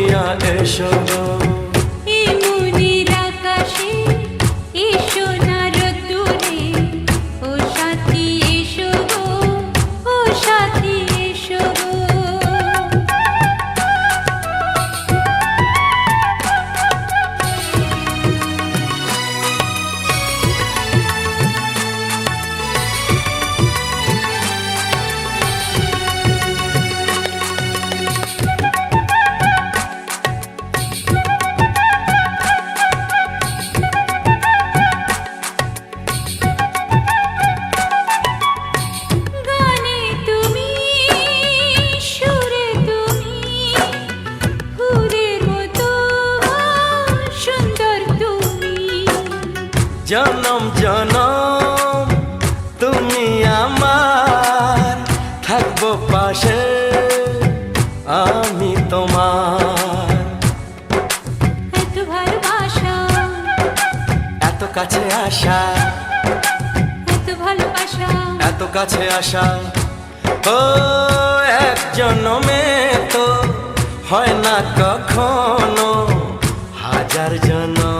দুনিয়া এসো জনম জনম তুমি আমার। থাকব পাশে আমি তোমার। এত ভালোবাসা। এত কাছে আসা। এত ভালোবাসা। এত কাছে আসা। ও এক জনমে তো হয় না কখনো হাজার জনম।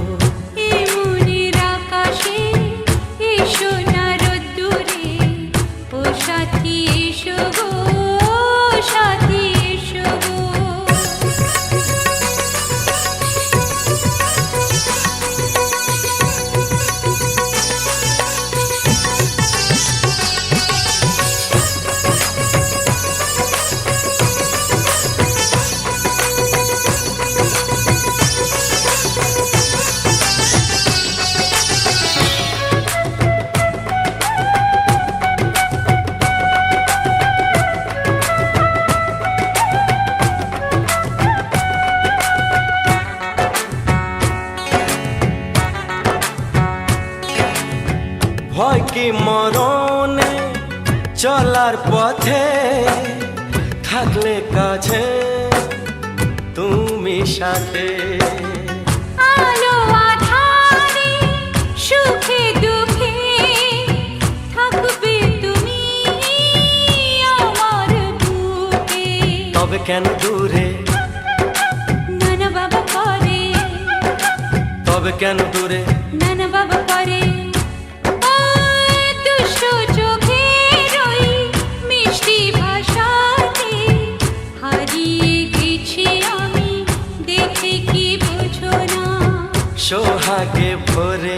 যাবার পথে থাকলে কাছে তুমি সাথে। থাকবে তবে কেন দূরে? নানা বাবা করে তবে কেন দূরে? নানা বাবা করে সোহাগে ভরে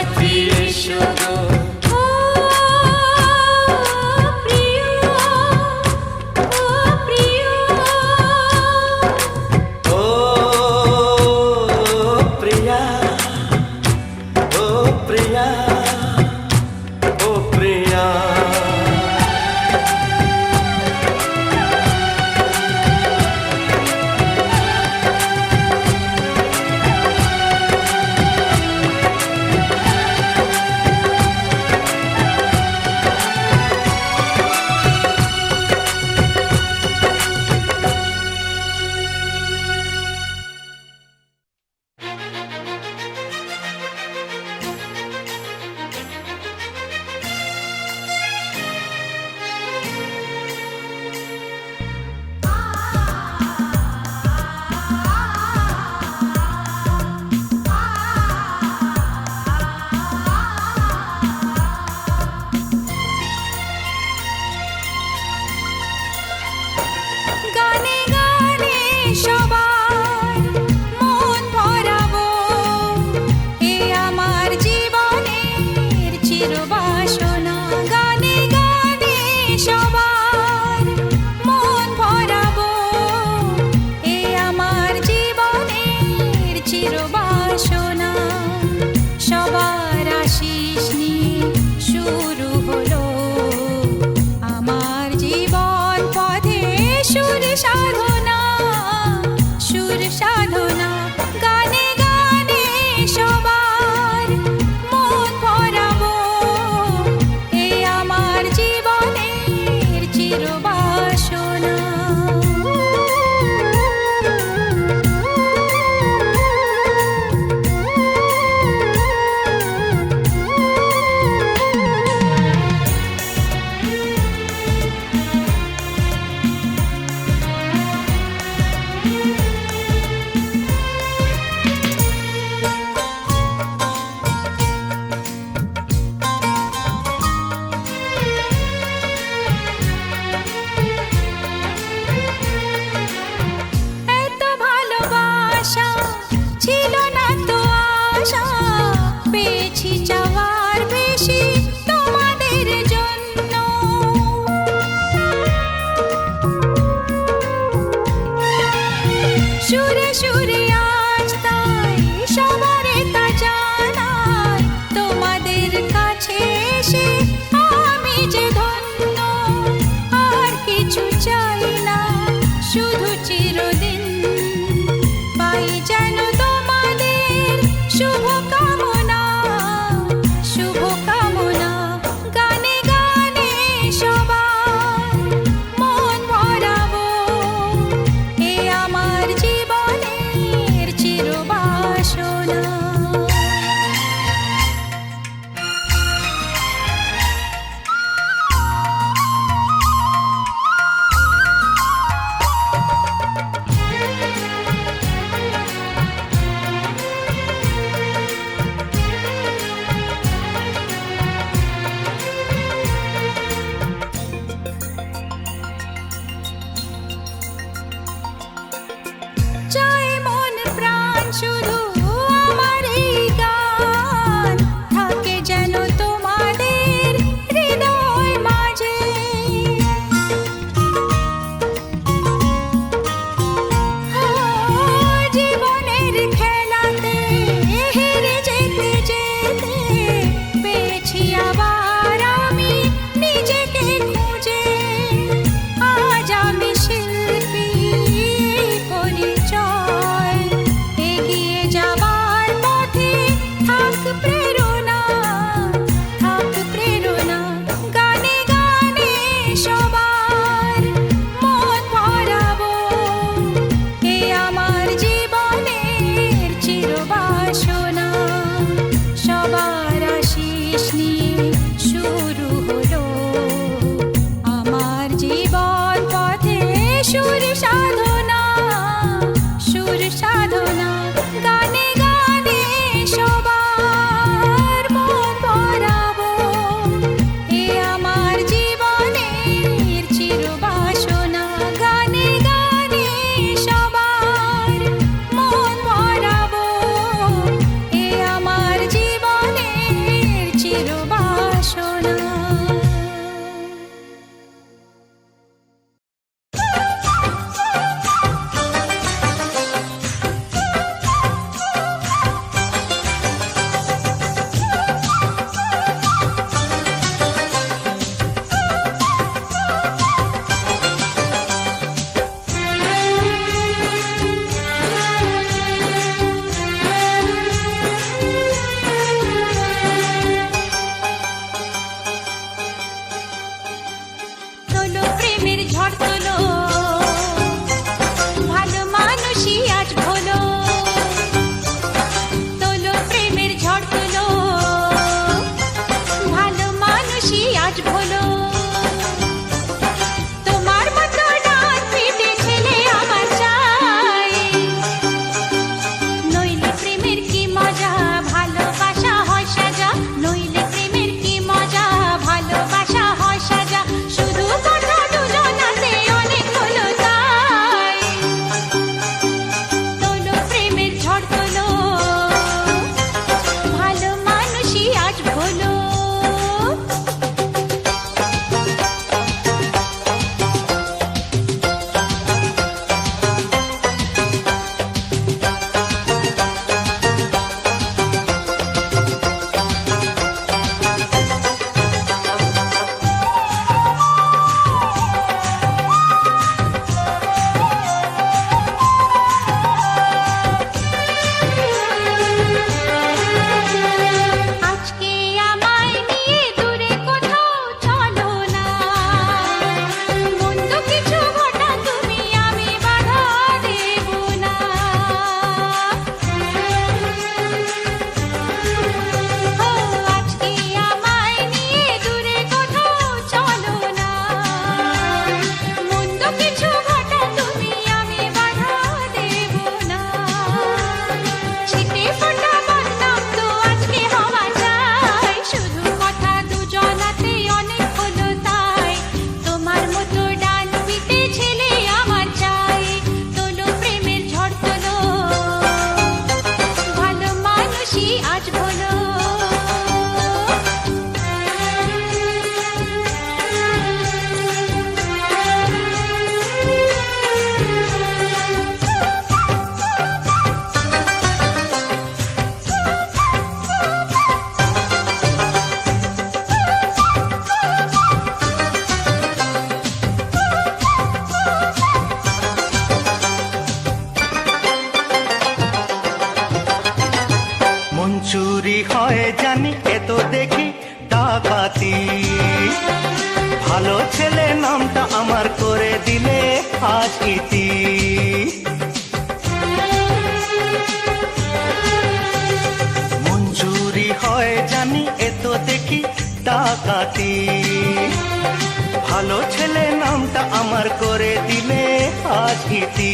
মনটা আমার করে দিলে হাসিতি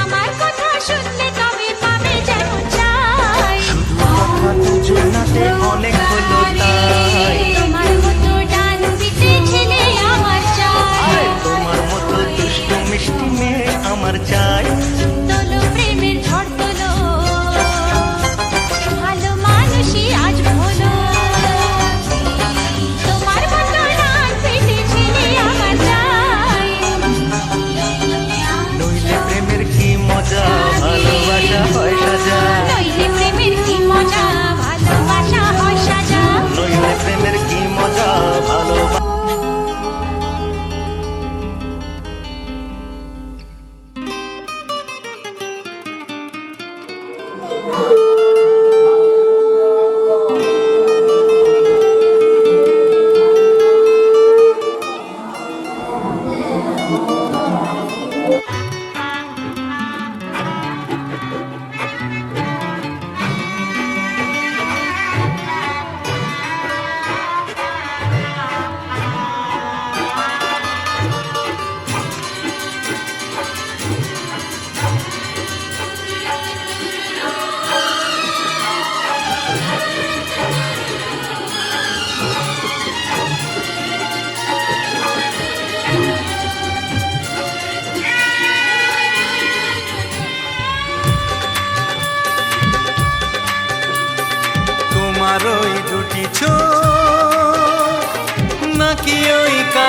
আমার কথা শুনলে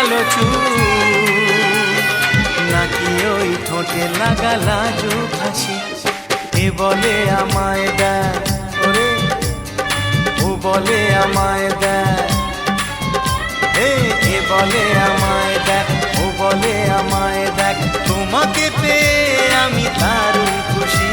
কালো নাকি ওই ঠোঁটে লাগা লাজু হাসি এ বলে আমায় দেয় ওরে, ও বলে আমায় দেয়। এ বলে আমায় দেখ ও বলে আমায় দেখ তোমাকে পেয়ে আমি দারুণ খুশি।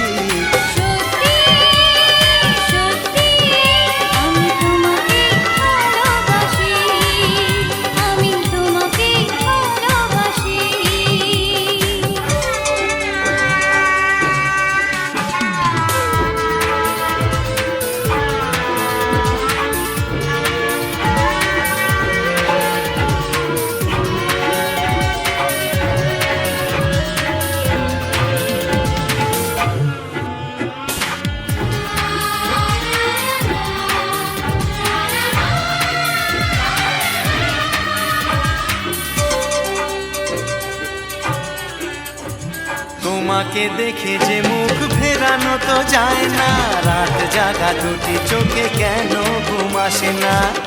Shina.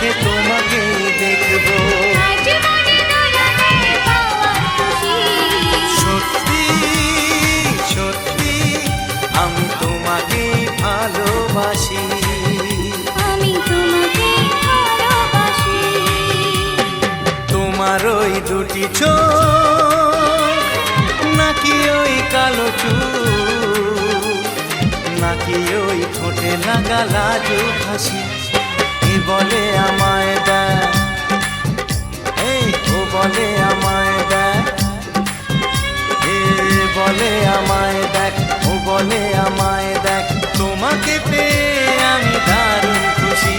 চোখে তোমাকে দেখব। সত্যি সত্যি আমি তোমাকে ভালোবাসি। তোমার ওই দুটি ছো নাকি ওই কালো চুল নাকি ওই ঠোঁটে লাগা লাজু হাসি। বলে আমায় দেয়। এই ও বলে আমায় দেয়। এ বলে আমায় দেখ, ও বলে আমায় দেখ, তোমাকে পেয়ে আমি দারুণ খুশি।